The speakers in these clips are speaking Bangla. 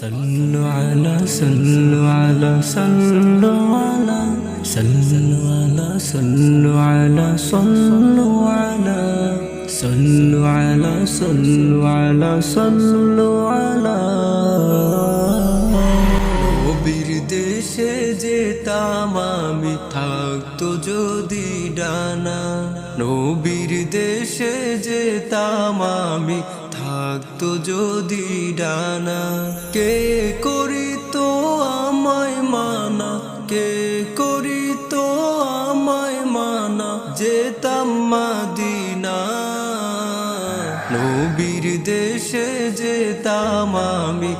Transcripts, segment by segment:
صلوا على صلوا على صلوا على صلوا على صلوا على صلوا على صلوا على صلوا على صلوا على আমি থাকতো যদি ডানা। নবীর দেশে যেতাম আমি থাকতো যদি ডানা। কে করিত আমায় মানা, কে করিত আমায় মানা যেতাম মাদিনা। নবীর দেশে যেতাম আমি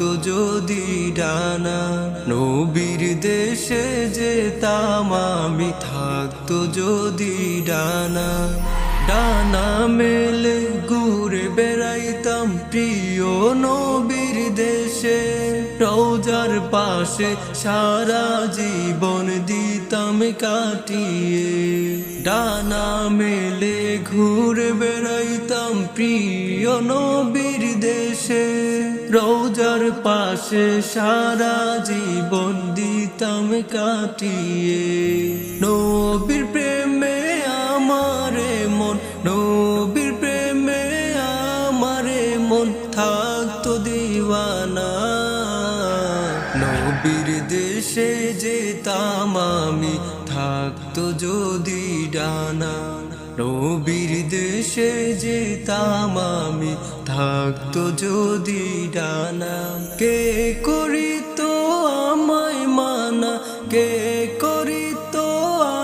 থাকতো যদি ডানা, নবীর দেশে যেতাম আমি, থাকতো যদি ডানা। ডানা মেলে ঘুরে বেড়াইতাম প্রিয় নবীর দেশে। রোজার পাশে সারা জীবন দিতাম কাটিয়ে। ডানা মেলে ঘুরে বেড়াইতাম প্রিয় নবীর দেশে। রোজার পাশে সারা জীবন দিতাম কাটিয়ে। নবীর প্রেমে আমারে মন, নবীর প্রেমে আমারে মন, থাকতো দিওয়ানা। নবীর দেশে যেতাম আমি, থাকতো যদি ডানা। নবীর দেশে যেতাম আমি, থাকতো যদি ডানা। কে করিত আমায় মানা, কে করিত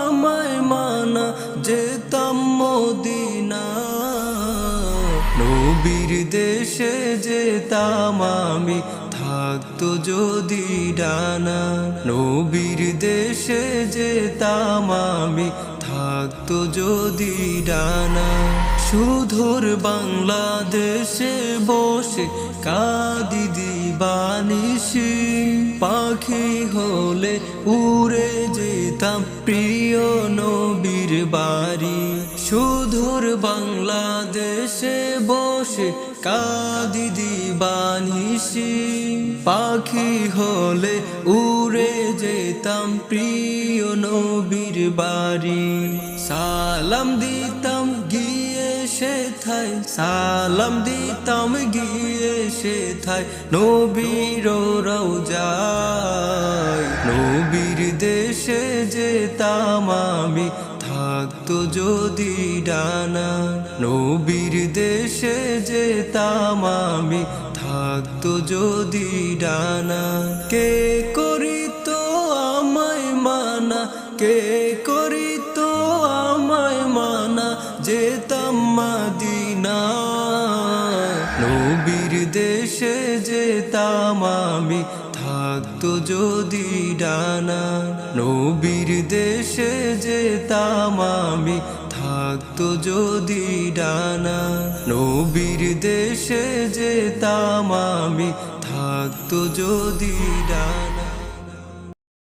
আমায় মানা, যেতাম মদিনা। নবীর দেশে যেতাম আমি, থাকতো যদি ডানা। নবীর দেশে যেতাম আমি থাকতো যদি ডানা সুধুর বাংলাদেশে বসে কাদি দিবানিসি পাখি হলে উড়ে যেতাম প্রিয় নবীর বাড়ি। সুধুর বাংলাদেশে বসে কাদি দিবানিসি পাখি হলে উড়ে যেতাম প্রিয় নবীর বাড়ি। সালাম দিতাম গিয়ে সে থাই সালাম দিতাম গিয়ে সে থাই নবীর রওজায়। নবীর দেশে যেতাম আমি থাকতো যদি ডানা, নবীর দেশে যেতাম আমি, থাকতো যদি ডানা। কে করিত আমায় মানা, কে করিত আমায় মানা, যেতাম মাদিনা। নবীর দেশে যেতাম আমি থাকতো যদি ডানা নবীর দেশে যেতাম আমি, থাকতো যদি ডানা নবীর দেশে যেতাম আমি, থাকতো যদি ডানা